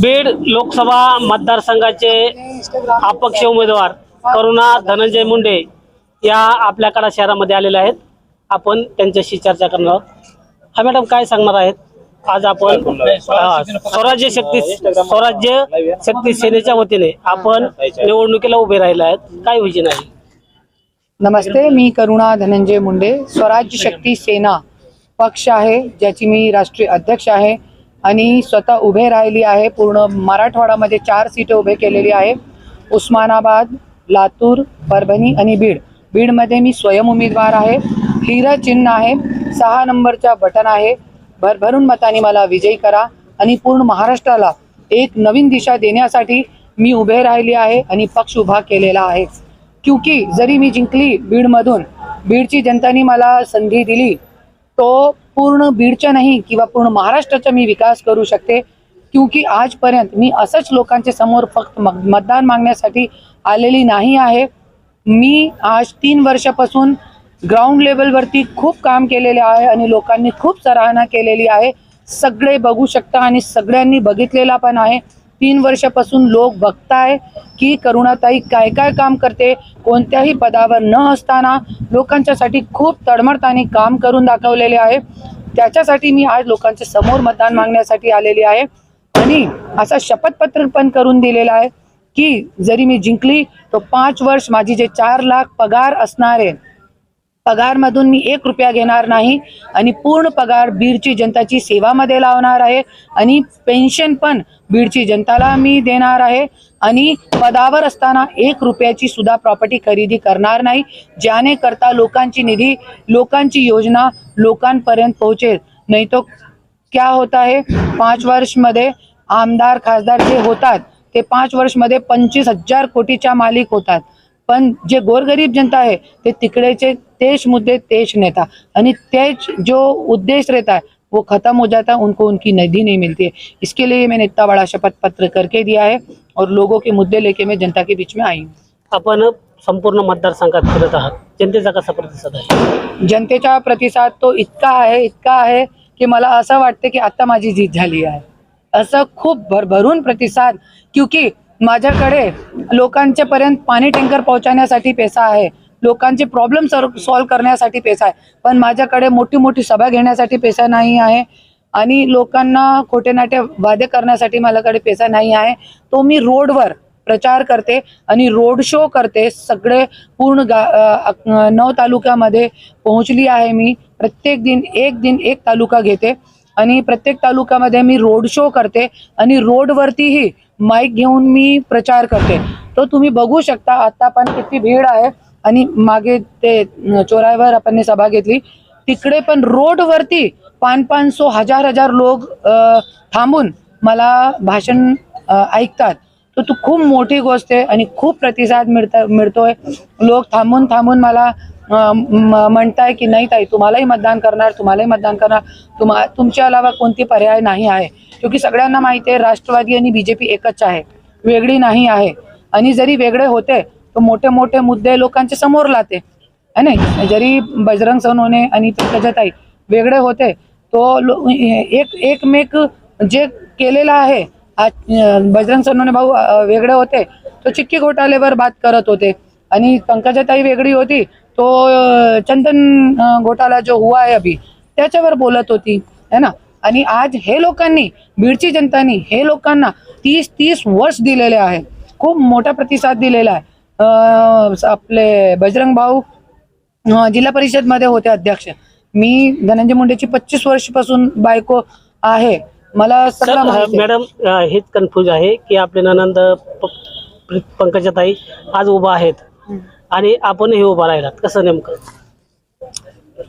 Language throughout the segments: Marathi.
बीड लोकसभा मतदारसंघाचे अपक्ष उमेदवार करुणा धनंजय मुंडे या आपल्या कडा शहरामध्ये आलेल्या आहेत. आपण त्यांच्याशी चर्चा करणार आहोत. हा मॅडम काय सांगणार आहेत? आज आपण स्वराज्य शक्ती स्वराज्य शक्ती सेनेच्या वतीने आपण निवडणुकीला उभे राहिले आहेत. काय विजन आहे? नमस्ते मी करुणा धनंजय मुंडे स्वराज्य शक्ती सेना पक्ष आहे ज्याची मी राष्ट्रीय अध्यक्ष आहे. आणि स्वतः उभे राहिली आहे. पूर्ण मराठवाडामध्ये चार सीटे उभे केलेली आहे. उस्मानाबाद लातूर परभणी आणि बीड. बीडमध्ये मी स्वयं उमेदवार आहे. हिरा चिन्ह आहे. सहा नंबरचा बटन आहे. भरभरून मताने मला विजयी करा आणि पूर्ण महाराष्ट्राला एक नवीन दिशा देण्यासाठी मी उभे राहिली आहे आणि पक्ष उभा केलेला आहे. क्युकी जरी मी जिंकली बीडमधून बीडची जनतानी मला संधी दिली तो पूर्ण बीडच्या नाही किंवा पूर्ण महाराष्ट्राचा मी विकास करू शकते क्योंकि आजपर्यंत मी असंच लोकांच्या समोर फक्त मतदान मागण्यासाठी आलेली नाही आहे. मी आज तीन वर्षापासून ग्राउंड लेवलवरती खूप काम केलेले आहे आणि लोकांनी खूप सराहना केलेली आहे. सगळे बघू शकता आणि सगळ्यांनी बघितलेला पण आहे. तीन वर्षापासून लोक बघताय की करुणाताई काय काय काम करते कोणत्याही पदावर न असताना लोकांच्यासाठी खूप तडमडताने काम करून दाखवलेले आहे. त्याच्यासाठी मी आज लोकांच्या समोर मतदान मागण्यासाठी आलेली आहे. आणि असा शपथपत्र पण करून दिलेला आहे की जरी मी जिंकली तर पाच वर्ष माझी जे चार लाख पगार असणार आहे पगारमधून मी एक रुपया घेणार नाही आणि पूर्ण पगार बीडची जनताची सेवामध्ये लावणार आहे आणि पेन्शन पण बीडची जनताला मी देणार आहे. आणि पदावर असताना एक रुपयाची सुद्धा प्रॉपर्टी खरेदी करणार नाही. ज्याने करता लोकांची निधी लोकांची योजना लोकांपर्यंत पोहोचेल. नाही तो क्या होता है? पाच वर्षमध्ये आमदार खासदार जे होतात ते पाच वर्षमध्ये पंचवीस हजार कोटीच्या मालिक होतात. पण जे गोरगरीब जनता है ते तिकड़ेचे तेज मुद्दे तेज नेता. आणि तेज जो उद्देश्य रहता है वो खत्म हो जाता है उनको उनकी निधि नहीं मिलती है. इसके लिए मैंने इतना बड़ा शपथ पत्र करके दिया है और लोगों के मुद्दे लेके मैं जनता के बीच में आई हूँ। आपण संपूर्ण मतदारसंघात फिरत आहात. जनतेचा कसा प्रतिसाद आहे? जनतेचा प्रतिसाद तो इतका आहे इतका आहे की मला असं वाटतं की आता माझी जीत झाली आहे. असं खूप भरभरून प्रतिसाद क्योंकि माझ्याकडे लोकांच्या पर्यंत पाणी टँकर पोहोचवण्यासाठी पैसा आहे. लोकांचे प्रॉब्लेम सॉल्व करण्यासाठी पैसा आहे. पण माझ्याकडे मोठी मोठी सभा घेण्यासाठी पैसा नाही आहे आणि लोकांना खोटे नाटे वादे करण्यासाठी माझ्याकडे पैसा नाही आहे. तो मी रोडवर प्रचार करते आणि रोड शो करते. सगळे पूर्ण गा नऊ तालुक्यामध्ये पोहोचली आहे मी. प्रत्येक दिन एक दिन एक तालुका घेते आणि प्रत्येक तालुक्यामध्ये मी रोड शो करते आणि रोडवरतीही माईक घेऊन मी प्रचार करते. तो तुम्ही बघू शकता आता पण किती भीड आहे आणि मागे ते चोरायवर आपण सभा घेतली. तिकडे पण रोडवरती पाच पाच सो हजार हजार लोक थांबून मला भाषण ऐकतात. तर तू खूप मोठी गोष्ट आहे आणि खूप प्रतिसाद मिळता मिळतोय. लोक थांबून थांबून मला म्हणताय की नाही ताई तुम्हालाही मतदान करणार तुम्हालाही मतदान करणार. तुम्हा तुमच्या अलावा कोणती पर्याय नाही आहे. क्योंकि सगळ्यांना माहिती आहे राष्ट्रवादी आणि बीजेपी एकच आहे. वेगळी नाही आहे. आणि जरी वेगळे होते तर मोठे मोठे मुद्दे लोकांच्या समोर लाते. है नाही जरी बजरंग सोनवणे आणि पंकजाताई वेगळे होते तो एक एकमेक जे केलेलं आहे आज, बजरंग सोनवणे भाऊ वेगळे होते तो चिक्की घोटाळेवर बात करत होते. आणि पंकजाताई वेगळी होती तो चंदन अं, घोटाळा जो हुआ है अभी त्याच्यावर बोलत होती है ना? आणि आज हे लोकांनी बीडची जनतानी हे लोकांना तीस तीस वर्ष दिलेले आहे. खूप मोठा प्रतिसाद दिलेला आहे. आपले बजरंग भाऊ जिल्हा परिषदमध्ये होते अध्यक्ष. मी धनंजय मुंडेची पच्चीस वर्षपासून बायको आहे. मला आहे. मॅडम हेच कन्फ्यूज आहे की आपले ननंद पंकजाताई आज उभा आहेत. आणि आपणही उभा राहिलात. कसं नेमकं?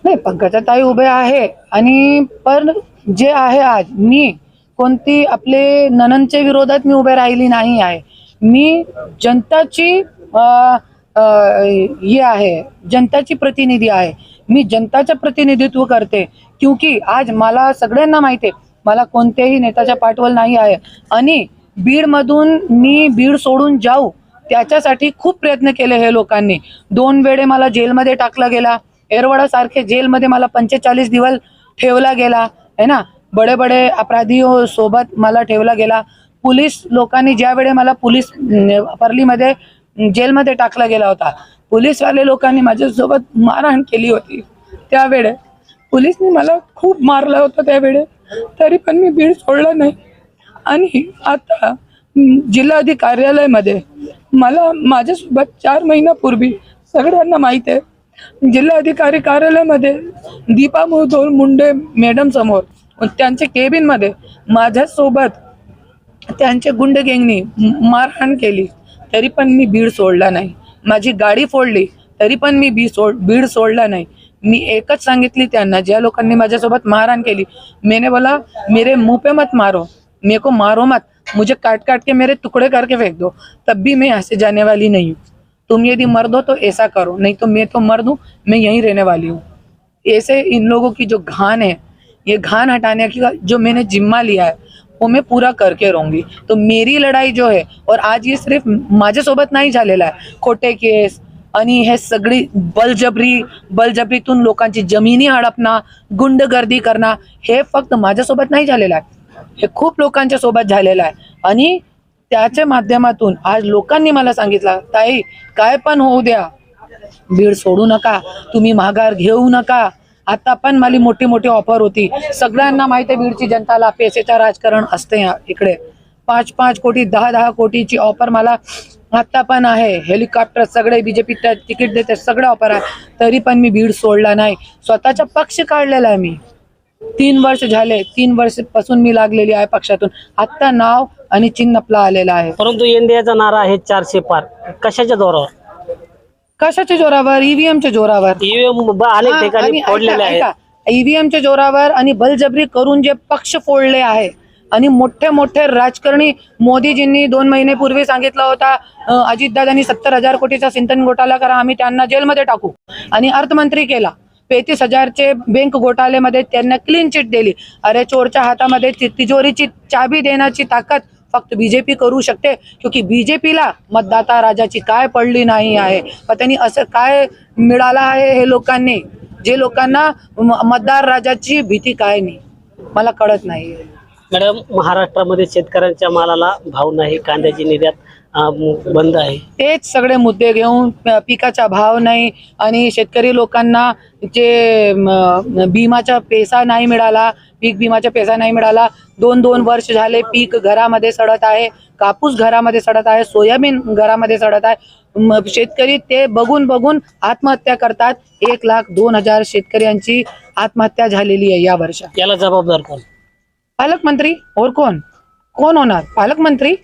नाही पंकजा ताई उभे आहे आणि पण जे आहे आज मी कोणती आपले ननंदच्या विरोधात मी उभे राहिली नाही आहे. मी जनताची हे आहे जनताची प्रतिनिधी आहे. मी जनताचं प्रतिनिधित्व करते. क्योंकि आज मला सगळ्यांना माहिती आहे मला कोणत्याही नेत्याच्या पाठवल नाही आहे. आणि बीडमधून मी बीड सोडून जाऊ त्याच्यासाठी खूप प्रयत्न केले हे लोकांनी. दोन वेळे मला जेलमध्ये टाकला गेला. एरवडा सारखे जेलमध्ये मला पंचेचाळीस दिवस ठेवला गेला. है ना? बडे बडे अपराधी सोबत मला ठेवला गेला. पोलीस लोकांनी ज्या वेळे मला पोलीस पर्लीमध्ये परलीमध्ये जेलमध्ये टाकला गेला होता. पोलीसवाले लोकांनी माझ्यासोबत मारहाण केली होती. त्यावेळे पोलीसने मला खूप मारलं होतं त्यावेळे. तरी पण मी बीड सोडलं नाही. आणि आता जिल्हाधिकारी कार्यालयामध्ये. मला माझ्यासोबत चार महिन्यापूर्वी सगळ्यांना माहीत आहे. जिल्हाधिकारी कार्यालयामध्ये दीपा मुधोल मुंडे मॅडम समोर त्यांच्या केबिनमध्ये माझ्यासोबत त्यांच्या गुंडगेंगनी मारहाण केली. तरी पण मी बीड सोडला नाही. माझी गाडी फोडली तरी पण मी बी सोड बीड सोडला नाही. मी एकच सांगितली त्यांना ज्या लोकांनी माझ्यासोबत मारहाण केली मैंने बोला मेरे मुंह पे मत मारो मेरे को मारो मत. मुझे काट काट के मेरे टुकड़े करके फेंक दो, तब भी मैं यहाँ से जाने वाली नहीं हूँ। तुम यदि मर दो तो ऐसा करो, नहीं तो मैं तो मर दूँ, मैं यहीं रहने वाली हूँ। ऐसे इन लोगों की जो घान है, ये घान हटाने की जो मैंने जिम्मा लिया है, वो मैं पूरा करके रहूँगी। तो मेरी लढाई जो है, और आज ये सिर्फ़ माझ्यासोबत नाही झालेला आहे खोटे केस आणि हे सगळी बलजबरी बलजबरीतून लोकांची जमिनी हडपणं गुंडगर्दी करणं हे फक्त माझ्यासोबत नाही झालेलं आहे। हे खूप लोकांच्या सोबत झालेलं आहे. आणि त्याच्या माध्यमातून आज लोकांनी मला सांगितलं ताई काय पण होऊ द्या. बीड सोडू नका. तुम्ही माघार घेऊ नका. आता पण मला मोठी मोठी ऑफर होती. सगळ्यांना माहिती आहे बीडची जनताला पैसेचं राजकारण असते या- इकडे. पाच पाच कोटी दहा दहा कोटीची ऑफर मला आता पण आहे. हेलिकॉप्टर सगळे बीजेपी तिकीट देते सगळे ऑफर आहे. तरी पण मी बीड सोडला नाही. स्वतःचा पक्ष काढलेला आहे मी. तीन वर्ष झाले तीन वर्षपासून मी लागलेली आहे पक्षातून. आता नाव आणि चिन्ह आपलं आलेलं आहे. परंतु एनडीएचा नारा आहे चारशे पार. कशाच्या जोरावर? कशाच्या जोरावर? ईव्हीएमच्या जोरावर. ईव्हीएम अनेक हा, ठिकाणी आणि फोडलेले ऐका- आहेत ऐका, ईव्हीएमच्या जोरावर आणि बलजबरी करून जे पक्ष फोडले आहे आणि मोठे मोठे राजकारणी मोदीजींनी दोन महिनेपूर्वी सांगितलं होता अं, अजितदादांनी सत्तर हजार कोटीचा सिंचन घोटाळा करा आम्ही त्यांना जेलमध्ये टाकू. आणि अर्थमंत्री केला. पेतीस हजारचे बँक घोटाळ्यामध्ये त्यांना क्लीन चिट दिली. अरे चोरच्या हातामध्ये तिजोरीची चाबी देण्याची ताकद फक्त बीजेपी करू शकते. क्योंकि बीजेपीला मतदाता राजाची काय पडली नाही आहे? पण त्यांनी असं काय मिळालं आहे हे लोकांनी? जे लोकांना मतदार राजाची भीती काय नाही? मला कळत नाही मॅडम महाराष्ट्रामध्ये शेतकऱ्यांच्या मालाला भाव नाही कांद्याची निर्यात बंद आहे. तेच सगळे मुद्दे घेऊन पिकाचा भाव नाही आणि शेतकरी लोकांना जे बिमाचा पैसा नाही मिळाला पीक विमाचा पैसा नाही मिळाला दोन दोन वर्ष झाले पीक घरामध्ये सडत आहे कापूस घरामध्ये सडत आहे सोयाबीन घरामध्ये सडत आहे. शेतकरी ते बघून बघून आत्महत्या करतात. एक लाख दोन हजार शेतकऱ्यांची आत्महत्या झालेली आहे या वर्षात. याला जबाबदार कोण? पालकमंत्री? और कोण? कोण होणार? पालकमंत्री?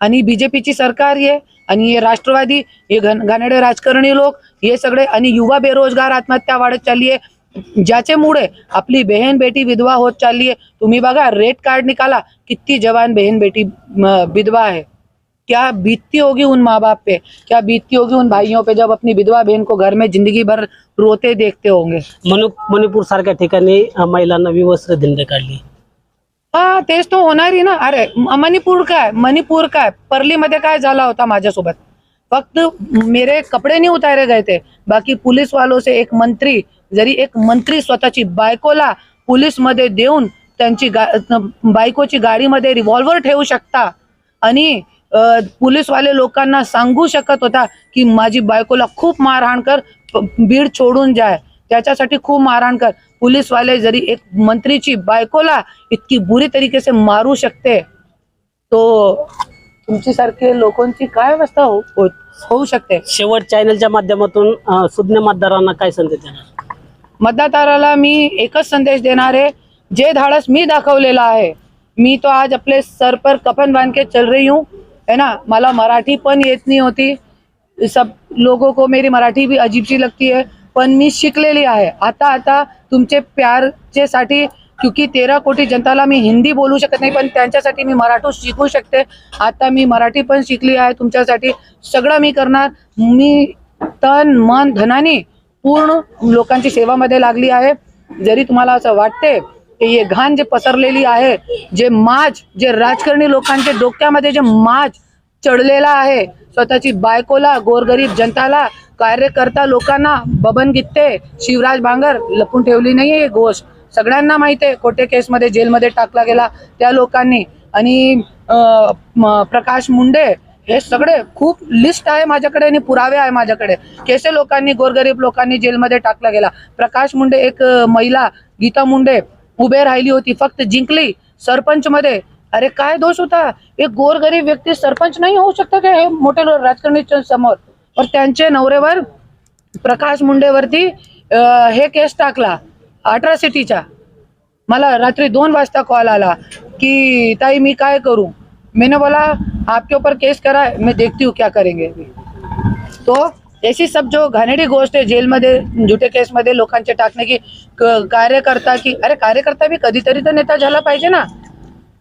आणि बीजेपीची सरकार आहे आणि हे राष्ट्रवादी हे घन घाणेडे राजकारणी लोक हे सगळे आणि युवा बेरोजगार आत्महत्या वाढत चालली आहे ज्याच्यामुळे आपली बहन बेटी विधवा होत चालली आहे तुम्ही बघा रेट कार्ड निकाला किती जवान बहन बेटी विधवा है क्या बीतती होगी उन माँ बाप पे? क्या बीतती होगी उन भाइयों पे जब अपनी विधवा बहन को घर में जिंदगी भर रोते देखते होंगे? मणि मणिपूर सारख्या ठिकाणी अं, महिलांना विवस्त्र दिंड काढली. हा तेच तो होणार आहे ना. अरे मणिपूर काय? मणिपूर काय? परलीमध्ये काय झाला होता माझ्यासोबत? फक्त मेरे कपडे नाही उतारे गए थे. बाकी पुलिस वालोचे से एक मंत्री जरी एक मंत्री स्वतःची बायकोला पुलिसमध्ये देऊन त्यांची गा बायकोची गाडीमध्ये रिव्हॉल्वर ठेवू शकता. आणि पोलीसवाले लोकांना सांगू शकत होता की माझी बायकोला खूप मारहाण कर बीड सोडून जाय. त्याच्यासाठी खूप मारहाण कर. पुलिस वाले जरी एक मंत्रीची बायकोला इतकी बुरी तरीके से मारू शकते तो तुमची सारखे लोकांची काय अवस्था हो- हो- होऊ शकते? शेवट चॅनलच्या माध्यमातून अं, सुज्ञ मतदारांना काय संदेश देणार? मतदाराला मी एकच संदेश देणार आहे जे धाडस मी दाखवलेला आहे मी तो आज आपले सर पर कफन बांध के चल रही हूँ है ना? मला मराठी पण येत नाही होती. सब लोगों को मेरी मराठी भी अजीब सी लगती है। पण मी शिकलेली आहे. आता आता तुमचे प्यारचे साठी क्योंकि तेरा कोटी जनताला मी हिंदी बोलू शकत नाही पण त्यांच्यासाठी मी मराठी शिकू शकते. आता मी मराठी पण शिकली आहे तुमच्यासाठी सगळं मी करणार. मी तन मन धनाने पूर्ण लोकांची सेवामध्ये लागली आहे. जरी तुम्हाला असं वाटते की हे घाण जे पसरलेली आहे जे माज जे राजकारणी लोकांच्या डोक्यामध्ये जे माज चढलेला आहे स्वतःची बायकोला गोरगरीब जनताला कार्यकर्ता लोकांना बबन गित्ते शिवराज बांगर लपून ठेवली नाहीये ही गोष्ट. सगळ्यांना माहिती आहे खोटे केसमध्ये जेलमध्ये टाकला गेला त्या लोकांनी. आणि प्रकाश मुंडे हे सगळे खूप लिस्ट आहे माझ्याकडे आणि पुरावे आहे माझ्याकडे. केसे लोकांनी गोरगरीब लोकांनी जेलमध्ये टाकला गेला. प्रकाश मुंडे एक महिला गीता मुंडे उभे राहिली होती फक्त जिंकली. सरपंच मध्ये अरे काय दोष होता? एक गोरगरीब व्यक्ती सरपंच नाही होऊ शकतं का हे मोठे राजकारणी समोर? और त्यांचे नवरेवर प्रकाश मुंडेवरती हे केस टाकला अट्रॉसिटीचा. मला रात्री दोन वाजता कॉल आला की ताई मी काय करूं? मैंने बोला आपके ऊपर केस करा है, मैं देखती हूँ क्या करेंगे. तो ऐसी सब जो घाणेडी गोष्ट आहे जेलमध्ये झुटे केसमध्ये लोकांचे टाकणे की कार्यकर्ता की अरे कार्यकर्ता बी कधीतरी तर नेता झाला पाहिजे ना.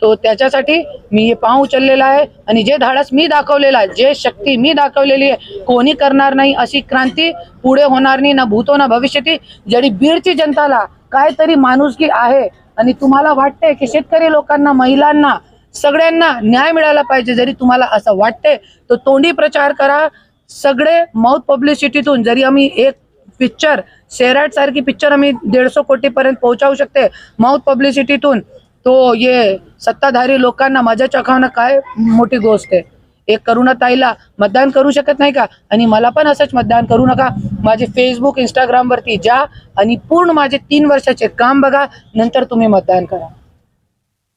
तो त्याच्यासाठी मी हे पाव उचललेला आहे. आणि जे धाडस मी दाखवलेला आहे जे शक्ती मी दाखवलेली आहे कोणी करणार नाही अशी क्रांती पुढे होणार नाही ना भूतो ना भविष्यती. जरी बीडची जनताला काहीतरी माणुसकी आहे आणि तुम्हाला वाटते की शेतकरी लोकांना महिलांना सगळ्यांना न्याय मिळाला पाहिजे जरी तुम्हाला असं वाटते तर तोंडी प्रचार करा. सगळे माउथ पब्लिसिटीतून जरी आम्ही एक पिक्चर सेराट सारखी पिक्चर आम्ही दीडशे कोटी पर्यंत पोहोचवू शकते माउथ पब्लिसिटीतून तो ये सत्ताधारी लोकांना मजा चखावणं काय मोठी गोष्ट आहे? एक करुणाताईला मतदान करू शकत नाही का? आणि मला पण असंच मतदान करू नका. माझे फेसबुक इंस्टाग्राम वरती जा आणि पूर्ण माझे तीन वर्षाचे काम बघा. नंतर तुम्ही मतदान करा.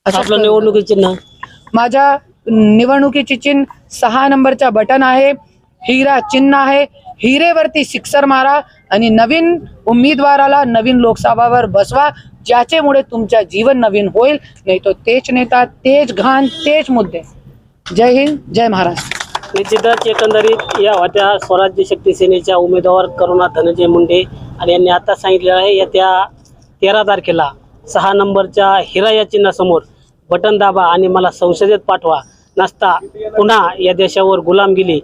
करू. निवडणुकीचे चिन्ह? माझ्या निवडणुकीची चिन्ह सहा नंबरचा बटन आहे. हिरा चिन्ह आहे. हिरेवरती सिक्सर मारा आणि नवीन उमेदवाराला नवीन लोकसभावर बसवा ज्याच्यामुळे तुमच्या जीवन नवीन होईल. नाही तो तेच नेता तेच घाण तेच मुद्दे. जय हिंद जय महाराष्ट्र. निश्चितच एकंदरीत या होत्या स्वराज्य शक्ती सेनेच्या उमेदवार करुणा धनंजय मुंडे आणि यांनी आता सांगितलेलं आहे येत्या तेरा तारखेला सहा नंबरच्या हिरा या चिन्हासमोर बटन दाबा आणि मला संसदेत पाठवा. नसता पुन्हा या देशावर गुलामगिरी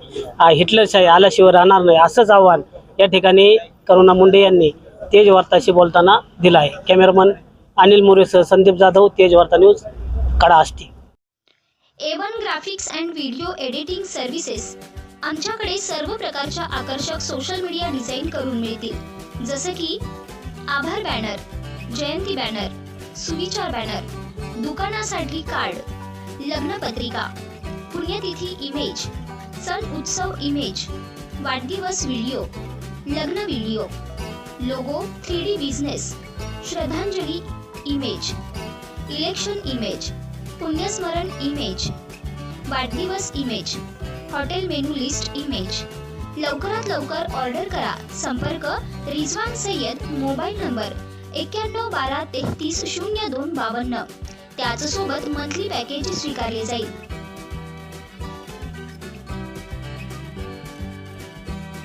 हिटलरशाही आल्याशिवाय राहणार नाही असंच आव्हान या ठिकाणी करुणा मुंडे यांनी तेज वार्ताशी बोलताना दिला आहे. Cameraman Anil मोरेसह Sandeep Jadhav Tej Varta news Kada Ashti A one graphics and video editing services आमच्याकडे सर्व प्रकारच्या आकर्षक सोशल मीडिया डिझाईन करून मिळतील. जसे की आभार बॅनर जयंती बॅनर सुविचार बॅनर दुकानासाठी कार्ड लग्नपत्रिका पुण्यतिथी इमेज सण उत्सव इमेज वाढदिवस व्हिडिओ लग्न video logo three D business श्रद्धांजली इमेज इलेक्शन इमेज पुण्यस्मरण इमेज वाढदिवस image hotel menu list image लवकरात लवकर ऑर्डर करा. संपर्क रिझवान सय्यद मोबाईल नंबर एक्क्याण्णव बारा तेहतीस शून्य दोन बावन्न. त्याचसोबत मंथली पॅकेज स्वीकारले जाईल.